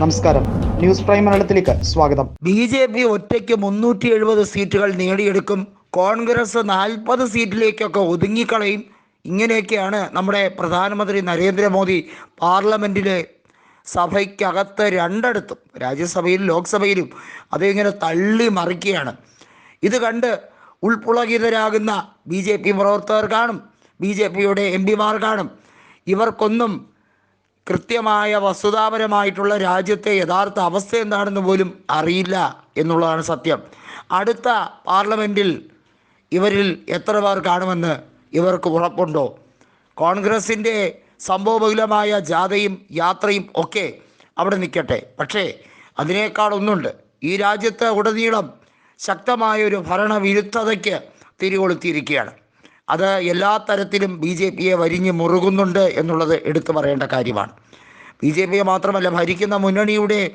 നമസ്കാരം. News prime മലയാളത്തിലേക്ക് സ്വാഗതം. ബി ജെ പി ഒറ്റയ്ക്ക് മുന്നൂറ്റി എഴുപത് സീറ്റുകൾ നേടിയെടുക്കും. കോൺഗ്രസ് നാൽപ്പത് സീറ്റിലേക്കൊക്കെ ഒതുങ്ങിക്കളയും. ഇങ്ങനെയൊക്കെയാണ് നമ്മുടെ പ്രധാനമന്ത്രി നരേന്ദ്രമോദി പാർലമെന്റിലെ സഭയ്ക്കകത്ത് രണ്ടിടത്തും രാജ്യസഭയിലും ലോക്സഭയിലും അതിങ്ങനെ തള്ളി മറിക്കുകയാണ്. ഇത് കണ്ട് ഉൾപ്പുളകിതരാകുന്ന ബി ജെ പി പ്രവർത്തകർ കാണും. ബി ജെ പിയുടെ എം പിമാർ കാണും. ഇവർക്കൊന്നും കൃത്യമായ വസ്തുതാപരമായിട്ടുള്ള രാജ്യത്തെ യഥാർത്ഥ അവസ്ഥ എന്താണെന്ന് പോലും അറിയില്ല എന്നുള്ളതാണ് സത്യം. അടുത്ത പാർലമെന്റിൽ ഇവരിൽ എത്ര പേർ കാണുമെന്ന് ഇവർക്ക് ഉറപ്പുണ്ടോ? കോൺഗ്രസിന്റെ സംഭവബഹുലമായ ജാഥയും യാത്രയും ഒക്കെ അവിടെ നിൽക്കട്ടെ. പക്ഷേ അതിനേക്കാൾ ഒന്നുണ്ട്. ഈ രാജ്യത്ത് ഉടനീളം ശക്തമായ ഒരു ഭരണവിരുദ്ധതയ്ക്ക് തിരികൊളുത്തിയിരിക്കുകയാണ്. അത് എല്ലാ തരത്തിലും ബി ജെ പിയെ വരിഞ്ഞ് മുറുകുന്നുണ്ട് എന്നുള്ളത് എടുത്തു പറയേണ്ട കാര്യമാണ്. ബി ജെ പിയെ മാത്രമല്ല ഭരിക്കുന്ന മുന്നണിയുടെ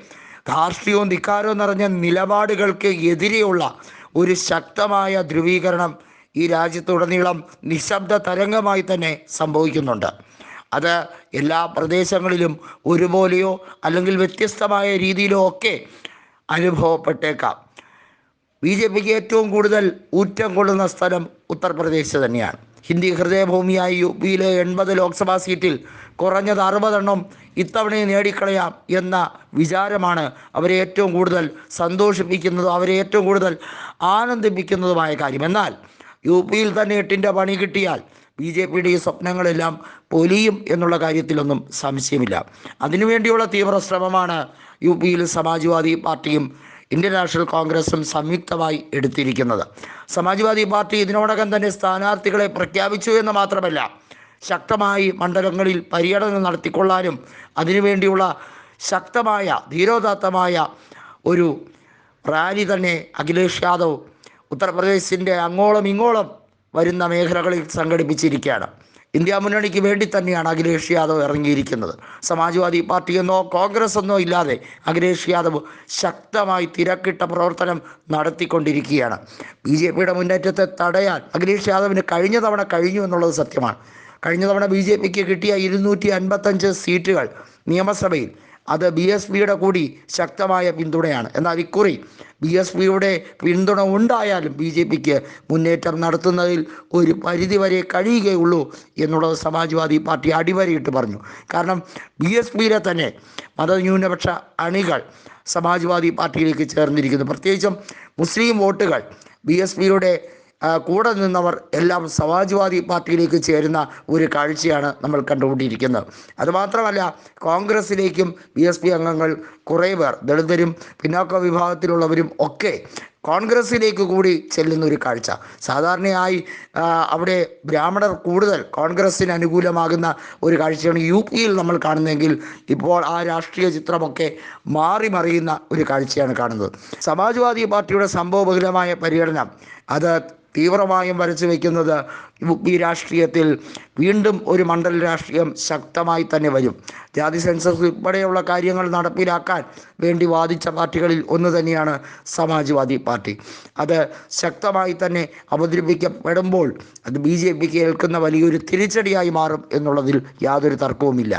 ധാർഷ്ട്യവും ധിക്കാരവും നിറഞ്ഞ നിലപാടുകൾക്ക് എതിരെയുള്ള ഒരു ശക്തമായ ധ്രുവീകരണം ഈ രാജ്യത്തുടനീളം നിശബ്ദ തരംഗമായി തന്നെ സംഭവിക്കുന്നുണ്ട്. അത് എല്ലാ പ്രദേശങ്ങളിലും ഒരുപോലെയോ അല്ലെങ്കിൽ വ്യത്യസ്തമായ രീതിയിലോ ഒക്കെ അനുഭവപ്പെട്ടേക്കാം. ബി ജെ പിക്ക് ഏറ്റവും കൂടുതൽ ഊറ്റം കൊള്ളുന്ന സ്ഥലം ഉത്തർപ്രദേശ് തന്നെയാണ്. ഹിന്ദി ഹൃദയഭൂമിയായി യു പിയിലെ എൺപത് ലോക്സഭാ സീറ്റിൽ കുറഞ്ഞത് അറുപതെണ്ണം ഇത്തവണയും നേടിക്കളയാം എന്ന വിചാരമാണ് അവരെ ഏറ്റവും കൂടുതൽ സന്തോഷിപ്പിക്കുന്നതും അവരെ ഏറ്റവും കൂടുതൽ ആനന്ദിപ്പിക്കുന്നതുമായ കാര്യം. എന്നാൽ യു പിയിൽ തന്നെ എട്ടിന്റെ പണി കിട്ടിയാൽ ബി ജെ പിയുടെ ഈ സ്വപ്നങ്ങളെല്ലാം പൊലിയും എന്നുള്ള കാര്യത്തിലൊന്നും സംശയമില്ല. അതിനുവേണ്ടിയുള്ള തീവ്ര ശ്രമമാണ് യു പിയിൽ സമാജ്വാദി പാർട്ടിയും ഇന്ത്യൻ നാഷണൽ കോൺഗ്രസും സംയുക്തമായി എടുത്തിരിക്കുന്നത്. സമാജ്വാദി പാർട്ടി ഇതിനോടകം തന്നെ സ്ഥാനാർത്ഥികളെ പ്രഖ്യാപിച്ചു എന്ന് മാത്രമല്ല ശക്തമായി മണ്ഡലങ്ങളിൽ പര്യടനം നടത്തിക്കൊള്ളാനും അതിനുവേണ്ടിയുള്ള ശക്തമായ ധീരോദാത്തമായ ഒരു റാലി തന്നെ അഖിലേഷ് യാദവ് ഉത്തർപ്രദേശിന്റെ അങ്ങോളം ഇങ്ങോളം വരുന്ന മേഖലകളിൽ സംഘടിപ്പിച്ചിരിക്കുകയാണ്. ഇന്ത്യ മുന്നണിക്ക് വേണ്ടി തന്നെയാണ് അഖിലേഷ് യാദവ് ഇറങ്ങിയിരിക്കുന്നത്. സമാജ്വാദി പാർട്ടിയെന്നോ കോൺഗ്രസ് എന്നോ ഇല്ലാതെ അഖിലേഷ് യാദവ് ശക്തമായി തിരക്കിട്ട പ്രവർത്തനം നടത്തിക്കൊണ്ടിരിക്കുകയാണ്. ബി ജെ പിയുടെ മുന്നേറ്റത്തെ തടയാൻ അഖിലേഷ് യാദവിന് കഴിഞ്ഞ തവണ കഴിഞ്ഞു എന്നുള്ളത് സത്യമാണ്. കഴിഞ്ഞ തവണ ബി ജെ പിക്ക് കിട്ടിയ ഇരുന്നൂറ്റി അൻപത്തഞ്ച് സീറ്റുകൾ നിയമസഭയിൽ അത് ബി എസ് പിയുടെ കൂടി ശക്തമായ പിന്തുണയാണ്. എന്നാൽ ഇക്കുറി ബി എസ് പിയുടെ പിന്തുണ ഉണ്ടായാലും ബി ജെ പിക്ക് മുന്നേറ്റം നടത്തുന്നതിൽ ഒരു പരിധി വരെ കഴിയുകയുള്ളൂ എന്നുള്ളത് സമാജ്വാദി പാർട്ടി അടിവരയിട്ട് പറഞ്ഞു. കാരണം ബി എസ് പിയിലെ തന്നെ മതന്യൂനപക്ഷ അണികൾ സമാജ്വാദി പാർട്ടിയിലേക്ക് ചേർന്നിരിക്കുന്നു. പ്രത്യേകിച്ചും മുസ്ലിം വോട്ടുകൾ ബി എസ് പിയുടെ കൂടെ നിന്നവർ എല്ലാം സമാജ്വാദി പാർട്ടിയിലേക്ക് ചേരുന്ന ഒരു കാഴ്ചയാണ് നമ്മൾ കണ്ടുകൊണ്ടിരിക്കുന്നത് അതുമാത്രമല്ല കോൺഗ്രസിലേക്കും ബി എസ് പി അംഗങ്ങൾ കുറേ പേർ ദളിതരും പിന്നാക്ക വിഭാഗത്തിലുള്ളവരും ഒക്കെ കോൺഗ്രസിലേക്ക് കൂടി ചെല്ലുന്ന ഒരു കാഴ്ച. സാധാരണയായി അവിടെ ബ്രാഹ്മണർ കൂടുതൽ കോൺഗ്രസ്സിന് അനുകൂലമാകുന്ന ഒരു കാഴ്ചയാണ് യു പിയിൽ നമ്മൾ കാണുന്നതെങ്കിൽ ഇപ്പോൾ ആ രാഷ്ട്രീയ ചിത്രമൊക്കെ മാറി മറിയുന്ന ഒരു കാഴ്ചയാണ് കാണുന്നത്. സമാജ്വാദി പാർട്ടിയുടെ സംഭവബഹുലമായ പര്യടനം അത് തീവ്രമായും വരച്ചു വയ്ക്കുന്നത് പി രാഷ്ട്രീയത്തിൽ വീണ്ടും ഒരു മണ്ഡല രാഷ്ട്രീയം ശക്തമായി തന്നെ വരും. ജാതി സെൻസസ് ഉൾപ്പെടെയുള്ള കാര്യങ്ങൾ നടപ്പിലാക്കാൻ വേണ്ടി വാദിച്ച പാർട്ടികളിൽ ഒന്ന് തന്നെയാണ് സമാജ്വാദി പാർട്ടി. അത് ശക്തമായി തന്നെ അവതരിപ്പിക്കപ്പെടുമ്പോൾ അത് ബി ജെ പിക്ക് ഏൽക്കുന്ന വലിയൊരു തിരിച്ചടിയായി മാറും എന്നുള്ളതിൽ യാതൊരു തർക്കവുമില്ല.